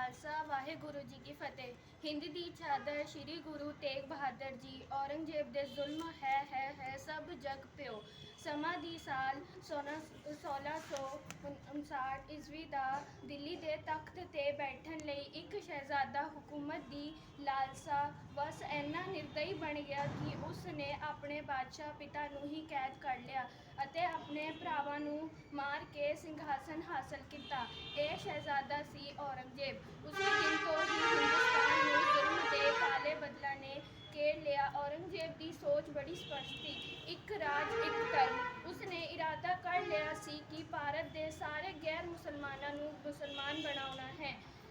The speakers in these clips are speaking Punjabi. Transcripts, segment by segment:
ਖਾਲਸਾ, ਵਾਹਿਗੁਰੂ ਜੀ ਕੀ ਫਤਿਹ। ਹਿੰਦ ਦੀ ਚਾਦਰ ਸ੍ਰੀ ਗੁਰੂ ਤੇਗ ਬਹਾਦਰ ਜੀ, ਔਰੰਗਜ਼ੇਬ ਦੇ ਜ਼ੁਲਮ ਹੈ ਹੈ ਹੈ, ਸਭ ਜਗ ਪਿਓ। ਸਮਾਂ ਦੀ ਸਾਲ 1659 ਈਸਵੀ ਦਾ ਦਿੱਲੀ ਦੇ ਤਖਤ ਤੇ ਬੈਠਣ ਲਈ ਇੱਕ ਸ਼ਹਿਜ਼ਾਦਾ ਹਕੂਮਤ ਦੀ ਲਾਲਸਾ। ਬਸ ਇੰਨਾ ਨਿਰਦਈ ਬਣ ਗਿਆ ਕਿ ਉਸ ਨੇ ਆਪਣੇ ਬਾਦਸ਼ਾਹ ਪਿਤਾ ਨੂੰ ਹੀ ਕੈਦ ਕਰ ਲਿਆ। ਆਪਣੇ ਭਰਾਵਾਂ ਨੂੰ ਮਾਰ ਕੇ ਸਿੰਘਾਸਨ ਹਾਸਲ ਕੀਤਾ। ਇਹ ਸ਼ਹਿਜ਼ਾਦਾ ਸੀ ਔਰੰਗਜ਼ੇਬ। ਉਸੇ ਦਿਨ ਤੋਂ ਹੀ ਹਿੰਦੁਸਤਾਨ ਨੂੰ ਜ਼ੁਲਮ ਦੇ ਕਾਲੇ ਬੱਦਲਾਂ ਨੇ ਘੇਰ ਲਿਆ। ਔਰੰਗਜ਼ੇਬ ਦੀ ਸੋਚ ਬੜੀ ਸਪਸ਼ਟ ਸੀ। ਇੱਕ ਰਾਜ, ਇੱਕ ਧਰਮ। ਉਸਨੇ ਇਰਾਦਾ ਕਰ ਲਿਆ ਸੀ ਕਿ ਭਾਰਤ ਦੇ ਸਾਰੇ ਗੈਰ ਮੁਸਲਮਾਨਾਂ ਨੂੰ ਮੁਸਲਮਾਨ ਬਣਾਉਣਾ ਹੈ।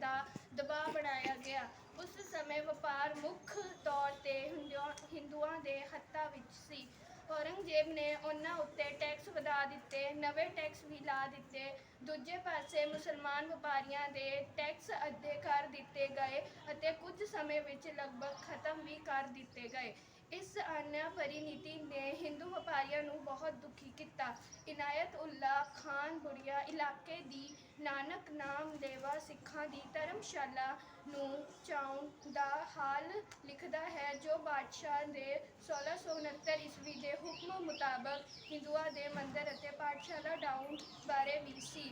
ਦਾ ਦਬਾਅ ਬਣਾਇਆ ਗਿਆ। ਉਸ ਸਮੇਂ ਵਪਾਰ ਮੁੱਖ ਤੌਰ ਤੇ ਹਿੰਦੂਆਂ ਹਿੰਦੂਆਂ ਦੇ ਹੱਥਾਂ ਵਿੱਚ ਸੀ। ਔਰੰਗਜ਼ੇਬ ਨੇ ਉਹਨਾਂ ਉੱਤੇ ਟੈਕਸ ਵਧਾ ਦਿੱਤੇ, ਨਵੇਂ ਟੈਕਸ ਵੀ ਲਾ ਦਿੱਤੇ। ਦੂਜੇ ਪਾਸੇ ਮੁਸਲਮਾਨ ਵਪਾਰੀਆਂ ਦੇ ਟੈਕਸ ਅੱਧੇ ਕਰ ਦਿੱਤੇ ਗਏ ਅਤੇ ਕੁਝ ਸਮੇਂ ਵਿੱਚ ਲਗਭਗ ਖਤਮ ਵੀ ਕਰ ਦਿੱਤੇ ਗਏ। ਇਸ ਆਨਿਆ ਪਰਿਨੀਤੀ ਨੇ ਹਿੰਦੂ ਵਪਾਰੀਆਂ ਨੂੰ ਬਹੁਤ ਦੁਖੀ ਕੀਤਾ। ਇਨਾਇਤ ਉੱਲਾ ਖਾਨ ਬੁੜੀਆ ਇਲਾਕੇ ਦੀ ਨਾਨਕ ਨਾਮ ਲੇਵਾ ਸਿੱਖਾਂ ਦੀ ਧਰਮਸ਼ਾਲਾ ਨੂੰ ਚਾਉਣ ਦਾ ਹਾਲ ਲਿਖਦਾ ਹੈ, ਜੋ ਬਾਦਸ਼ਾਹ ਦੇ 1669 ਈਸਵੀ ਦੇ ਹੁਕਮ ਮੁਤਾਬਕ ਹਿੰਦੂਆਂ ਦੇ ਮੰਦਰ ਅਤੇ ਪਾਠਸ਼ਾਲਾ ਡਾਊਨ ਬਾਰੇ ਵੀ ਸੀ।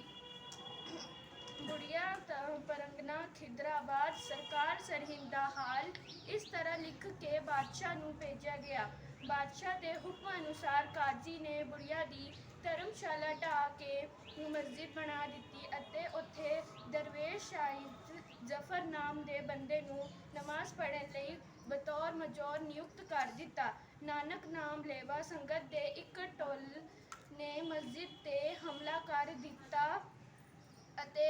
ਬੁੜੀਆ, ਤ- ਪਰਗਨਾ ਖਿਦਰਾਬਾਦ ਸਰਕਾਰ ਸਰਹਿੰਦ ਦਾ ਹਾਲ ਇਸ ਤਰ੍ਹਾਂ ਲਿਖ ਕੇ ਬਾਦਸ਼ਾਹ ਨੂੰ ਭੇਜਿਆ ਗਿਆ। ਬਾਦਸ਼ਾਹ ਦੇ ਹੁਕਮ ਅਨੁਸਾਰ ਕਾਜ਼ੀ ਨੇ ਬੁੜੀਆ ਦੀ ਧਰਮਸ਼ਾਲਾ ਢਾਹ ਕੇ ਮਸਜਿਦ ਬਣਾ ਦਿੱਤੀ ਅਤੇ ਉੱਥੇ ਦਰਵੇਸ਼ ਸ਼ਾਹਿਦ ਜ਼ਫਰ ਨਾਮ ਦੇ ਬੰਦੇ ਨੂੰ ਨਮਾਜ਼ ਪੜ੍ਹਨ ਲਈ ਬਤੌਰ ਮਜੌਰ ਨਿਯੁਕਤ ਕਰ ਦਿੱਤਾ। ਨਾਨਕ ਨਾਮ ਲੇਵਾ ਸੰਗਤ ਦੇ ਇੱਕ ਟੋਲ ਨੇ ਮਸਜਿਦ ਤੇ ਹਮਲਾ ਕਰ ਦਿੱਤਾ ਅਤੇ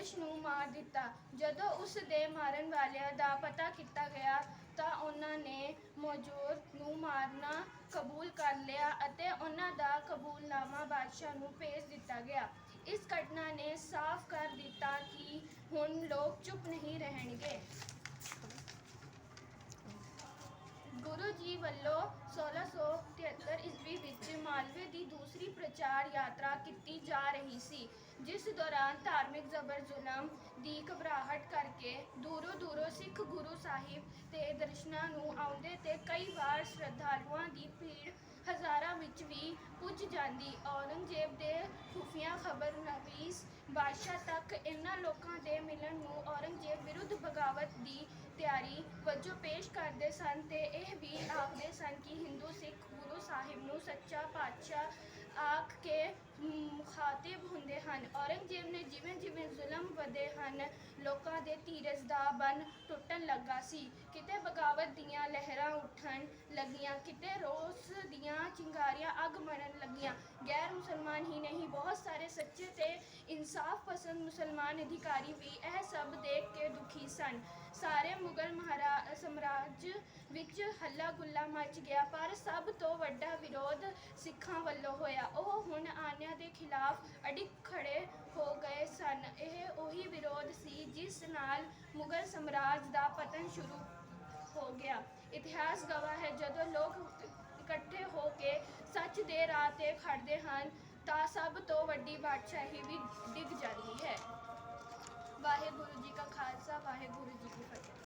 ਦਰਵੇਸ਼ ਨੂੰ ਮਾਰ ਦਿੱਤਾ। ਜਦੋਂ ਉਸ ਦੇ ਮਾਰਨ ਵਾਲਿਆਂ ਦਾ ਪਤਾ ਕੀਤਾ ਗਿਆ, ਤਾਂ ਉਹਨਾਂ ਨੇ ਮੌਜੂਦ ਨੂੰ ਮਾਰਨਾ ਕਬੂਲ ਕਰ ਲਿਆ ਅਤੇ ਉਹਨਾਂ ਦਾ ਕਬੂਲਨਾਮਾ ਬਾਦਸ਼ਾਹ ਨੂੰ ਭੇਜ ਦਿੱਤਾ ਗਿਆ। ਇਸ ਘਟਨਾ ਨੇ ਸਾਫ਼ ਕਰ ਦਿੱਤਾ ਕਿ ਹੁਣ ਲੋਕ ਚੁੱਪ ਨਹੀਂ ਰਹਿਣਗੇ। ਗੁਰੂ ਜੀ ਵੱਲੋਂ 1673 ਈਸਵੀ ਵਿੱਚ ਮਾਲਵੇ ਦੀ ਦੂਸਰੀ ਪ੍ਰਚਾਰ ਯਾਤਰਾ ਕੀਤੀ ਦੌਰਾਨ ਧਾਰਮਿਕ ਜ਼ਬਰ ਜ਼ੁਲਮ ਦੀ ਘਬਰਾਹਟ ਕਰਕੇ ਦੂਰੋਂ ਦੂਰੋਂ ਸਿੱਖ ਗੁਰੂ ਸਾਹਿਬ ਤੇ ਦਰਸ਼ਨਾਂ ਨੂੰ ਆਉਂਦੇ ਤੇ ਕਈ ਵਾਰ ਸ਼ਰਧਾਲੂਆਂ ਦੀ ਭੀੜ ਹਜ਼ਾਰਾਂ ਵਿੱਚ ਵੀ ਪੁੱਜ ਜਾਂਦੀ। ਔਰੰਗਜ਼ੇਬ ਦੇ ਖੁਫੀਆ ਖਬਰ ਬਾਦਸ਼ਾਹ ਤੱਕ ਇਹਨਾਂ ਲੋਕਾਂ ਦੇ ਮਿਲਣ ਨੂੰ ਔਰੰਗਜ਼ੇਬ ਵਿਰੁੱਧ ਬਗਾਵਤ ਦੀ ਤਿਆਰੀ ਵਜੋਂ ਪੇਸ਼ ਕਰਦੇ ਸਨ ਤੇ ਇਹ ਵੀ ਆਖਦੇ ਮੁਖਾਤਿਬ ਹੁੰਦੇ ਹਨ। ਔਰੰਗਜ਼ੇਬ ਨੇ ਜਿਵੇਂ ਜਿਵੇਂ ਜ਼ੁਲਮ ਵਧੇ ਹਨ, ਲੋਕਾਂ ਦੇ ਧੀਰਜ ਦਾ ਬੰਨ ਟੁੱਟਣ ਲੱਗਾ ਸੀ। ਕਿਤੇ ਬਗਾਵਤ ਦੀਆਂ ਲਹਿਰਾਂ ਉੱਠਣ ਲੱਗੀਆਂ, ਕਿਤੇ ਰੋਸ ਦੀਆਂ ਚਿੰਗਾਰੀਆਂ ਅੱਗ ਬਣਨ ਲੱਗੀਆਂ। ਗੈਰ ਮੁਸਲਮਾਨ ਹੀ ਨਹੀਂ, ਬਹੁਤ ਸਾਰੇ ਸੱਚੇ ਤੇ ਇਨਸਾਫ ਪਸੰਦ ਮੁਸਲਮਾਨ ਅਧਿਕਾਰੀ ਵੀ ਇਹ ਸਭ ਦੇਖ ਕੇ ਦੁਖੀ ਸਨ। ਸਾਰੇ ਮੁਗਲ ਮਹਾਰਾਜ ਸਮਰਾਜ ਵਿੱਚ ਹੱਲਾ ਗੁੱਲਾ ਮਚ ਗਿਆ, ਪਰ ਸਭ ਤੋਂ ਵੱਡਾ ਵਿਰੋਧ ਸਿੱਖਾਂ ਵੱਲੋਂ ਹੋਇਆ। ਉਹ ਹੁਣ ਆਨਿਆਂ ਦੇ ਖਿਲਾਫ ਅਡਿੱਗ ਖੜੇ ਹੋ ਗਏ ਸਨ। ਇਹ ਉਹੀ ਵਿਰੋਧ ਸੀ ਜਿਸ ਨਾਲ ਮੁਗਲ ਸਮਰਾਜ ਦਾ ਪਤਨ ਸ਼ੁਰੂ ਹੋ ਗਿਆ। ਇਤਿਹਾਸ ਗਵਾਹ ਹੈ, ਜਦੋਂ ਲੋਕ ਇਕੱਠੇ ਹੋ ਕੇ ਸੱਚ ਦੇ ਰਾਹ ਤੇ ਖੜਦੇ ਹਨ, ਤਾਂ ਸਭ ਤੋਂ ਵੱਡੀ ਬਾਦਸ਼ਾਹੀ ਵੀ ਡਿੱਗ ਜਾਂਦੀ ਹੈ। ਵਾਹਿਗੁਰੂ ਜੀ ਕਾ ਖਾਲਸਾ, ਵਾਹਿਗੁਰੂ ਜੀ ਕੀ ਫਤਿਹ।